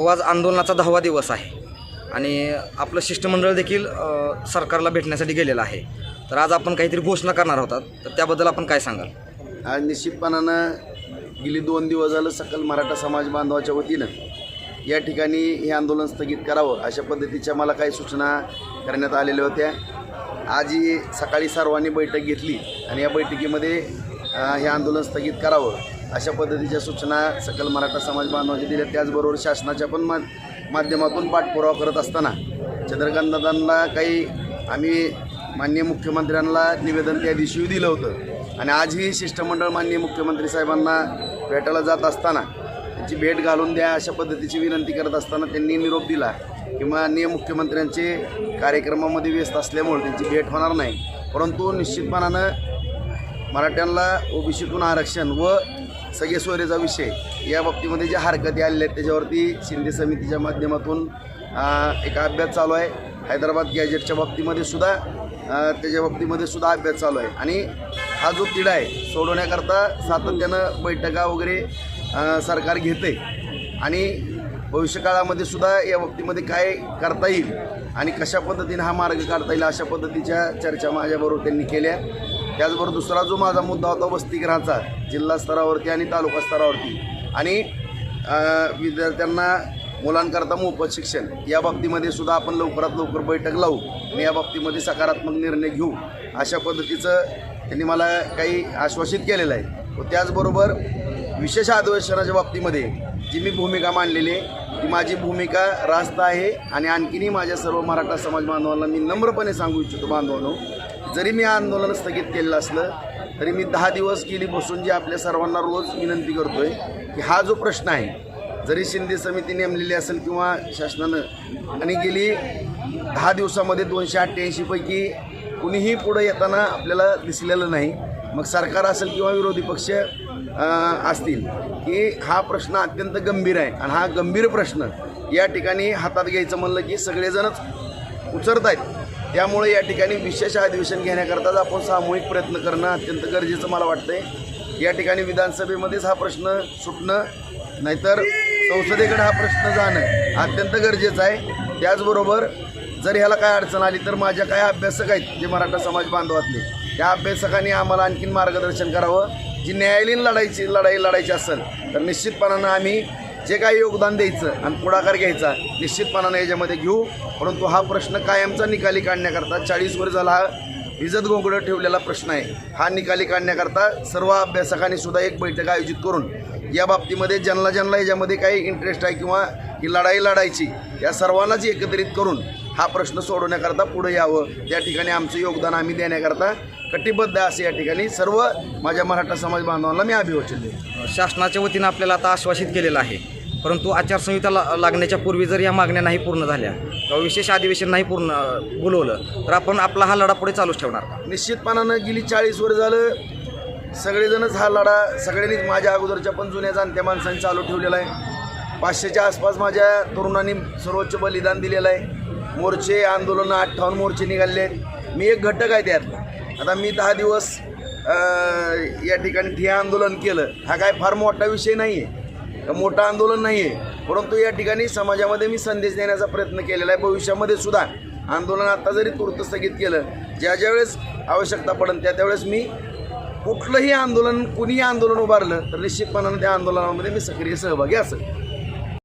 व आज आंदोलनाचा दहावा दिवस आहे. आणि आपलं शिष्टमंडळ देखील सरकारला भेटण्यासाठी गेलेलं आहे. तर आज आपण काहीतरी घोषणा करणार होतात. तर त्याबद्दल आपण काय सांगाल? आज निश्चितपणानं गेली दोन दिवस झालं सकल मराठा समाज बांधवाच्या वतीनं या ठिकाणी हे आंदोलन स्थगित करावं अशा पद्धतीच्या मला काही सूचना करण्यात आलेल्या होत्या. आज ही सकाळी सर्वांनी बैठक घेतली आणि या बैठकीमध्ये हे आंदोलन स्थगित करावं. अशा पद्धतीच्या सूचना सकल मराठा समाज बांधवाच्या दिल्या. त्याचबरोबर शासनाच्या पण मा माध्यमातून पाठपुरावा करत असताना चंद्रकांत दादांना काही आम्ही माननीय मुख्यमंत्र्यांना निवेदन त्या दिवशी दिलं होतं. आणि आजही शिष्टमंडळ माननीय मुख्यमंत्री साहेबांना भेटायला जात असताना त्यांची भेट घालून द्या अशा पद्धतीची विनंती करत असताना त्यांनी निरोप दिला की माननीय मुख्यमंत्र्यांचे कार्यक्रमामध्ये व्यस्त असल्यामुळे त्यांची भेट होणार नाही. परंतु निश्चितपणानं मराठ्यांना ओबीसीतून आरक्षण व सगळे सोयरेचा विषय. या बाबतीमध्ये ज्या हरकती आलेल्या आहेत त्याच्यावरती शिंदे समितीच्या माध्यमातून एक अभ्यास चालू आहे. हैदराबाद गॅजेटच्या बाबतीमध्ये सुद्धा त्याच्या बाबतीमध्ये सुद्धा अभ्यास चालू आहे. आणि हा जो तिढा आहे सोडवण्याकरता सातत्यानं बैठका वगैरे सरकार घेते आणि भविष्यकाळामध्ये सुद्धा या बाबतीमध्ये काय करता येईल आणि कशा पद्धतीने हा मार्ग काढता येईल अशा पद्धतीच्या चर्चा माझ्याबरोबर त्यांनी केल्या. त्याचबरोबर दुसरा जो माझा मुद्दा होता वसतिगृहाचा जिल्हा स्तरावरती आणि तालुका स्तरावरती. आणि विद्यार्थ्यांना मुलांकरता मोफत शिक्षण या बाबतीमध्ये सुद्धा आपण लवकरात लवकर बैठक लावू आणि या बाबतीमध्ये सकारात्मक निर्णय घेऊ अशा पद्धतीचं त्यांनी मला काही आश्वासित केलेलं आहे. व त्याचबरोबर विशेष अधिवेशनाच्या बाबतीमध्ये जी मी भूमिका मांडलेली आहे ती माझी भूमिका रास्त आहे आणि आणखीनही माझ्या सर्व मराठा समाज बांधवांना मी नम्रपणे सांगू इच्छितो बांधवांनो. जरी मी आंदोलन स्थगित केलेलं असलं तरी मी दहा दिवस गेली बसून जी आपल्या सर्वांना रोज विनंती करतो आहे की हा जो प्रश्न आहे जरी शिंदे समिती नेमलेली असेल किंवा शासनानं आणि गेली दहा दिवसामध्ये दोनशे अठ्ठ्याऐंशीपैकी कुणीही पुढं येताना आपल्याला दिसलेलं नाही मग सरकार असेल किंवा विरोधी पक्ष असतील की हा प्रश्न अत्यंत गंभीर आहे. आणि हा गंभीर प्रश्न या ठिकाणी हातात घ्यायचं म्हणलं की सगळेजणच उचरत आहेत. त्यामुळे या ठिकाणी विशेष अधिवेशन घेण्याकरताच आपण सामूहिक प्रयत्न करणं अत्यंत गरजेचं मला वाटतंय. या ठिकाणी विधानसभेमध्येच हा प्रश्न सुटणं नाहीतर संसदेकडे हा प्रश्न जाणं अत्यंत गरजेचं आहे. त्याचबरोबर जर ह्याला काय अडचण आली तर माझ्या काय अभ्यासक आहेत जे मराठा समाज बांधवातले. त्या अभ्यासकांनी आम्हाला आणखीन मार्गदर्शन करावं. जी न्यायालयीन लढायची लढाई लढायची असेल तर निश्चितपणानं आम्ही जे काही योगदान द्यायचं आणि पुढाकार घ्यायचा निश्चितपणानं याच्यामध्ये घेऊ. परंतु हा प्रश्न कायमचा निकाली काढण्याकरता चाळीस वर झाला हा इजत गोंगडं ठेवलेला प्रश्न आहे. हा निकाली काढण्याकरता सर्व अभ्यासकांनी सुद्धा एक बैठक आयोजित करून या बाबतीमध्ये ज्यांना ज्यांना याच्यामध्ये काही इंटरेस्ट आहे किंवा ही लढाई लढायची या सर्वांनाच एकत्रित करून हा प्रश्न सोडवण्याकरता पुढे यावं. त्या ठिकाणी आमचं योगदान आम्ही देण्याकरता कटिबद्ध आहे असं या ठिकाणी सर्व माझ्या मराठा समाज बांधवांना मी अभिवचन देतो. शासनाच्या वतीनं आपल्याला आता आश्वासित केलेलं आहे. परंतु आचारसंहिता ला लागण्याच्या पूर्वी जर या मागण्या नाही पूर्ण झाल्या किंवा विशेष अधिवेशन नाही पूर्ण बोलवलं तर आपण आपला हा लढा पुढे चालूच ठेवणार का? निश्चितपणानं गेली चाळीस वर झालं सगळेजणच हा लढा सगळ्यांनीच माझ्या अगोदरच्या पण जुन्या जाणत्या माणसांनी चालू ठेवलेला आहे. पाचशेच्या आसपास माझ्या तरुणांनी सर्वोच्च बलिदान दिलेलं आहे. मोर्चे आंदोलनं अठ्ठावन्न मोर्चे निघाले आहेत मी एक घटक आहे त्यात आता मी दहा दिवस या ठिकाणी ठे आंदोलन केलं. हा काय फार मोठा विषय नाही आहे मोठं आंदोलन नाही आहे परंतु या ठिकाणी समाजामध्ये मी संदेश देण्याचा प्रयत्न केलेला आहे. भविष्यामध्ये सुद्धा आंदोलन आता जरी तूर्त स्थगित केलं ज्या ज्यावेळेस आवश्यकता पडेल त्या त्यावेळेस मी कुठलंही आंदोलन कुणीही आंदोलन उभारलं तर निश्चितपणानं त्या आंदोलनामध्ये मी सक्रिय सहभागी असेल.